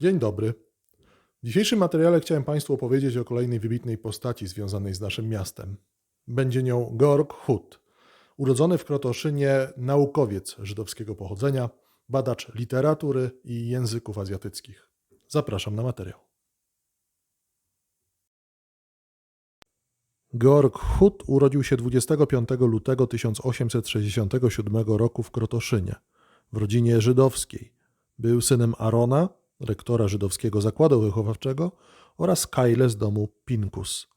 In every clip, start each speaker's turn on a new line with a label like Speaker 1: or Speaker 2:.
Speaker 1: Dzień dobry. W dzisiejszym materiale chciałem Państwu opowiedzieć o kolejnej wybitnej postaci związanej z naszym miastem. Będzie nią Georg Hut, urodzony w Krotoszynie naukowiec żydowskiego pochodzenia, badacz literatury i języków azjatyckich. Zapraszam na materiał. Georg Hut urodził się 25 lutego 1867 roku w Krotoszynie, w rodzinie żydowskiej. Był synem Arona, rektora żydowskiego zakładu wychowawczego, oraz Kajle z domu Pinkus.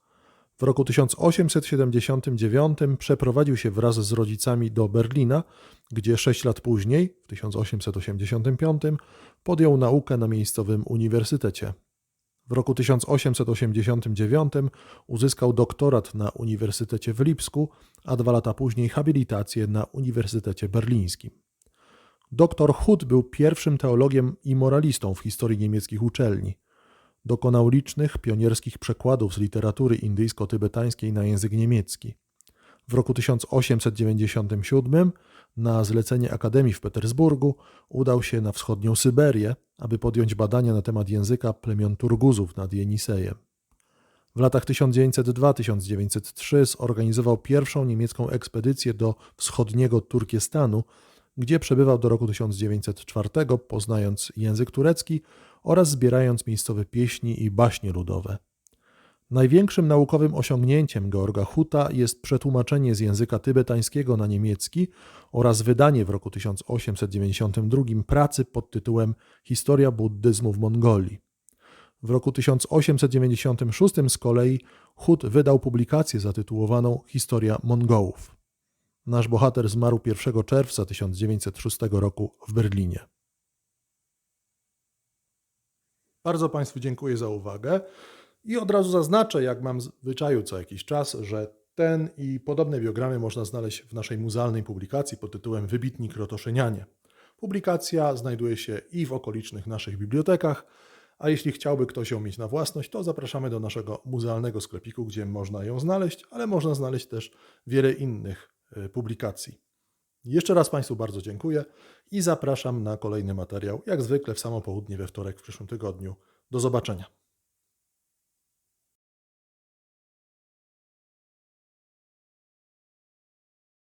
Speaker 1: W roku 1879 przeprowadził się wraz z rodzicami do Berlina, gdzie sześć lat później, w 1885, podjął naukę na miejscowym uniwersytecie. W roku 1889 uzyskał doktorat na Uniwersytecie w Lipsku, a dwa lata później habilitację na Uniwersytecie Berlińskim. Doktor Hut był pierwszym teologiem i moralistą w historii niemieckich uczelni. Dokonał licznych pionierskich przekładów z literatury indyjsko-tybetańskiej na język niemiecki. W roku 1897 na zlecenie Akademii w Petersburgu udał się na wschodnią Syberię, aby podjąć badania na temat języka plemion Turguzów nad Jenisejem. W latach 1902-1903 zorganizował pierwszą niemiecką ekspedycję do wschodniego Turkestanu, gdzie przebywał do roku 1904, poznając język turecki oraz zbierając miejscowe pieśni i baśnie ludowe. Największym naukowym osiągnięciem Georga Huta jest przetłumaczenie z języka tybetańskiego na niemiecki oraz wydanie w roku 1892 pracy pod tytułem Historia buddyzmu w Mongolii. W roku 1896 z kolei Hut wydał publikację zatytułowaną Historia Mongołów. Nasz bohater zmarł 1 czerwca 1906 roku w Berlinie. Bardzo Państwu dziękuję za uwagę i od razu zaznaczę, jak mam zwyczaju co jakiś czas, że ten i podobne biogramy można znaleźć w naszej muzealnej publikacji pod tytułem Wybitni Krotoszynianie. Publikacja znajduje się i w okolicznych naszych bibliotekach, a jeśli chciałby ktoś ją mieć na własność, to zapraszamy do naszego muzealnego sklepiku, gdzie można ją znaleźć, ale można znaleźć też wiele innych publikacji. Jeszcze raz Państwu bardzo dziękuję i zapraszam na kolejny materiał, jak zwykle w samo południe we wtorek w przyszłym tygodniu. Do zobaczenia.